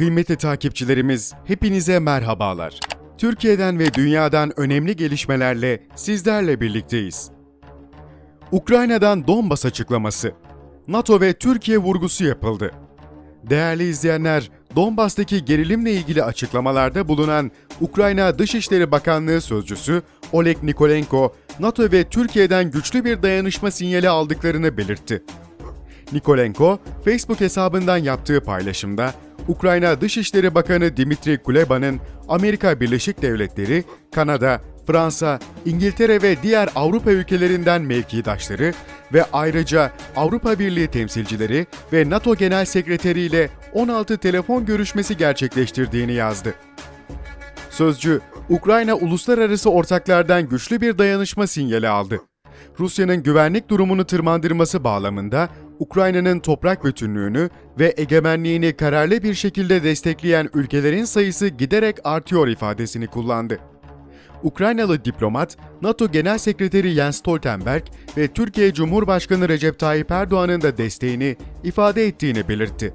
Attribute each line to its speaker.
Speaker 1: Kıymetli takipçilerimiz, hepinize merhabalar. Türkiye'den ve dünyadan önemli gelişmelerle sizlerle birlikteyiz. Ukrayna'dan Donbas açıklaması. NATO ve Türkiye vurgusu yapıldı. Değerli izleyenler, Donbas'taki gerilimle ilgili açıklamalarda bulunan Ukrayna Dışişleri Bakanlığı Sözcüsü Oleg Nikolenko, NATO ve Türkiye'den güçlü bir dayanışma sinyali aldıklarını belirtti. Nikolenko, Facebook hesabından yaptığı paylaşımda, Ukrayna Dışişleri Bakanı Dimitri Kuleba'nın Amerika Birleşik Devletleri, Kanada, Fransa, İngiltere ve diğer Avrupa ülkelerinden mevkidaşları ve ayrıca Avrupa Birliği temsilcileri ve NATO Genel Sekreteri ile 16 telefon görüşmesi gerçekleştirdiğini yazdı. Sözcü, Ukrayna uluslararası ortaklardan güçlü bir dayanışma sinyali aldı. Rusya'nın güvenlik durumunu tırmandırması bağlamında Ukrayna'nın toprak bütünlüğünü ve egemenliğini kararlı bir şekilde destekleyen ülkelerin sayısı giderek artıyor ifadesini kullandı. Ukraynalı diplomat, NATO Genel Sekreteri Jens Stoltenberg ve Türkiye Cumhurbaşkanı Recep Tayyip Erdoğan'ın da desteğini ifade ettiğini belirtti.